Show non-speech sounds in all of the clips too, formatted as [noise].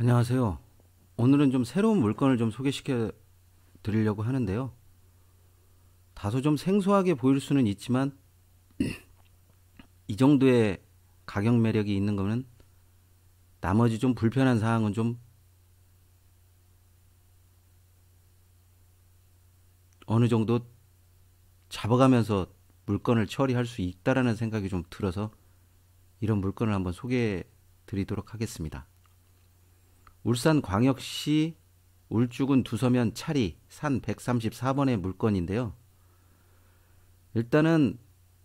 안녕하세요. 오늘은 좀 새로운 물건을 좀 소개시켜 드리려고 하는데요. 다소 좀 생소하게 보일 수는 있지만 [clears throat] 이 정도의 가격 매력이 있는 거는 나머지 좀 불편한 사항은 좀 어느 정도 잡아가면서 물건을 처리할 수 있다라는 생각이 좀 들어서 이런 물건을 한번 소개해 드리도록 하겠습니다. 울산광역시 울주군 두서면 차리 산 134번의 물건인데요. 일단은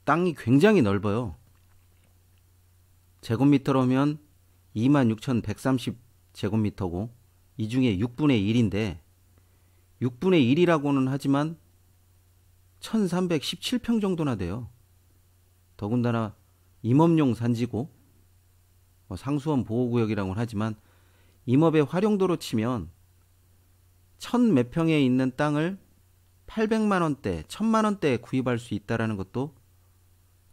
땅이 굉장히 넓어요. 제곱미터로면 26,130제곱미터고 이 중에 6분의 1인데 6분의 1이라고는 하지만 1317평 정도나 돼요. 더군다나 임업용 산지고 뭐 상수원 보호구역이라고는 하지만 임업의 활용도로 치면 천 몇 평에 있는 땅을 800만 원대, 1000만 원대에 구입할 수 있다라는 것도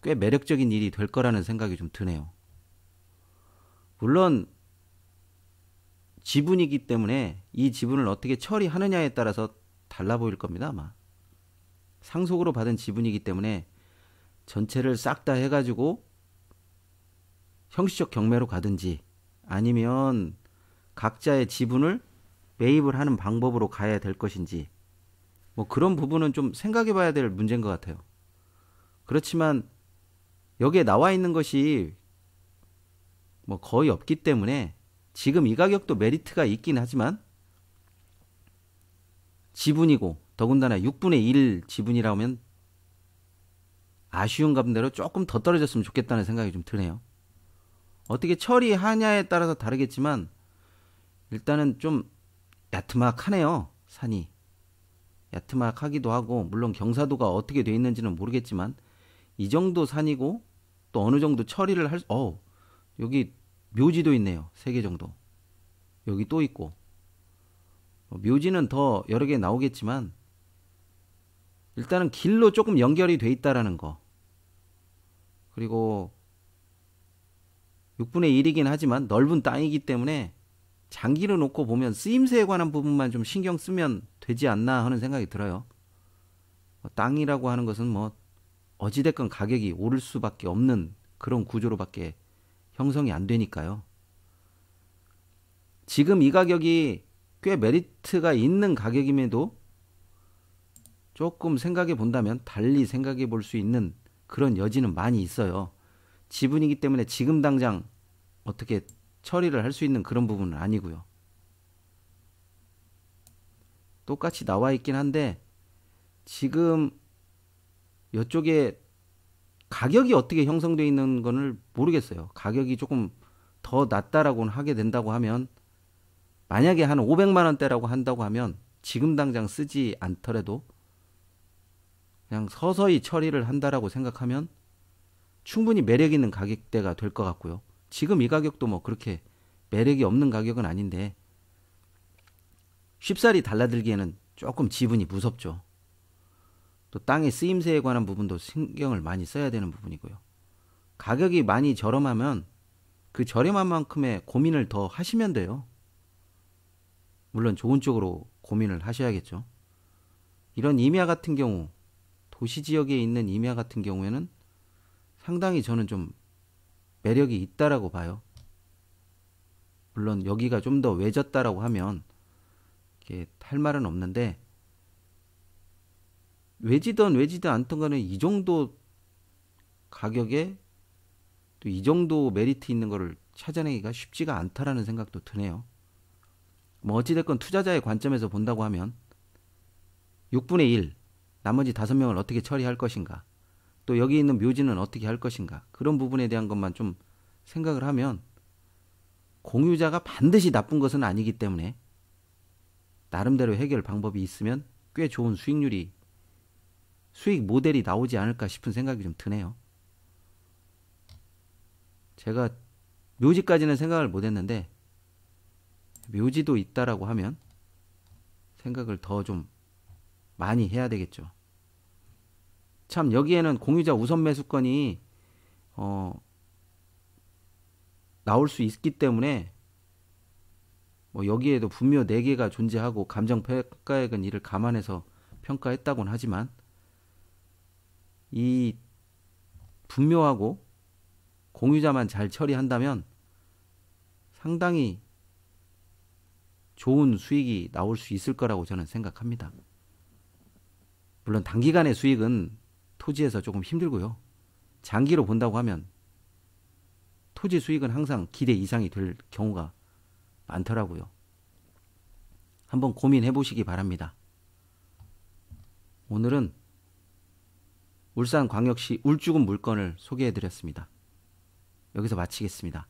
꽤 매력적인 일이 될 거라는 생각이 좀 드네요. 물론 지분이기 때문에 이 지분을 어떻게 처리하느냐에 따라서 달라 보일 겁니다, 아마. 상속으로 받은 지분이기 때문에 전체를 싹 다 해가지고 형식적 경매로 가든지 아니면 각자의 지분을 매입을 하는 방법으로 가야 될 것인지 뭐 그런 부분은 좀 생각해 봐야 될 문제인 것 같아요. 그렇지만 여기에 나와 있는 것이 뭐 거의 없기 때문에 지금 이 가격도 메리트가 있긴 하지만 지분이고 더군다나 6분의 1 지분이라면 아쉬운 감대로 조금 더 떨어졌으면 좋겠다는 생각이 좀 드네요. 어떻게 처리하냐에 따라서 다르겠지만 일단은 좀 야트막하네요. 산이. 야트막하기도 하고 물론 경사도가 어떻게 돼 있는지는 모르겠지만 이 정도 산이고 또 어느 정도 처리를 할 어. 여기 묘지도 있네요. 세 개 정도. 여기 또 있고. 어, 묘지는 더 여러 개 나오겠지만 일단은 길로 조금 연결이 돼 있다라는 거. 그리고 6분의 1이긴 하지만 넓은 땅이기 때문에 장기로 놓고 보면 쓰임새에 관한 부분만 좀 신경 쓰면 되지 않나 하는 생각이 들어요. 뭐 땅이라고 하는 것은 뭐 어찌됐건 가격이 오를 수밖에 없는 그런 구조로밖에 형성이 안 되니까요. 지금 이 가격이 꽤 메리트가 있는 가격임에도 조금 생각해 본다면 달리 생각해 볼 수 있는 그런 여지는 많이 있어요. 지분이기 때문에 지금 당장 어떻게 처리를 할 수 있는 그런 부분은 아니고요. 똑같이 나와 있긴 한데 지금 이쪽에 가격이 어떻게 형성되어 있는 거를 모르겠어요. 가격이 조금 더 낮다라고 하게 된다고 하면 만약에 한 500만 원대라고 한다고 하면 지금 당장 쓰지 않더라도 그냥 서서히 처리를 한다라고 생각하면 충분히 매력 있는 가격대가 될 것 같고요. 지금 이 가격도 뭐 그렇게 매력이 없는 가격은 아닌데 쉽사리 달라들기에는 조금 지분이 무섭죠. 또 땅의 쓰임새에 관한 부분도 신경을 많이 써야 되는 부분이고요. 가격이 많이 저렴하면 그 저렴한 만큼의 고민을 더 하시면 돼요. 물론 좋은 쪽으로 고민을 하셔야겠죠. 이런 임야 같은 경우, 도시 지역에 있는 임야 같은 경우에는 상당히 저는 좀 매력이 있다라고 봐요. 물론 여기가 좀 더 외졌다라고 하면 이게 할 말은 없는데 외지든 외지든 않던 간에 이 정도 가격에 또 이 정도 메리트 있는 거를 찾아내기가 쉽지가 않다라는 생각도 드네요. 뭐 어찌됐건 투자자의 관점에서 본다고 하면 6분의 1, 나머지 5명을 어떻게 처리할 것인가, 또 여기 있는 묘지는 어떻게 할 것인가, 그런 부분에 대한 것만 좀 생각을 하면 공유자가 반드시 나쁜 것은 아니기 때문에 나름대로 해결 방법이 있으면 꽤 좋은 수익률이 수익 모델이 나오지 않을까 싶은 생각이 좀 드네요. 제가 묘지까지는 생각을 못 했는데 묘지도 있다라고 하면 생각을 더 좀 많이 해야 되겠죠. 참 여기에는 공유자 우선 매수권이 어 나올 수 있기 때문에 뭐 여기에도 분묘 4개가 존재하고 감정 평가액은 이를 감안해서 평가했다곤 하지만 이 분묘하고 공유자만 잘 처리한다면 상당히 좋은 수익이 나올 수 있을 거라고 저는 생각합니다. 물론 단기간의 수익은 토지에서 조금 힘들고요. 장기로 본다고 하면 토지 수익은 항상 기대 이상이 될 경우가 많더라고요. 한번 고민해 보시기 바랍니다. 오늘은 울산광역시 울주군 물건을 소개해 드렸습니다. 여기서 마치겠습니다.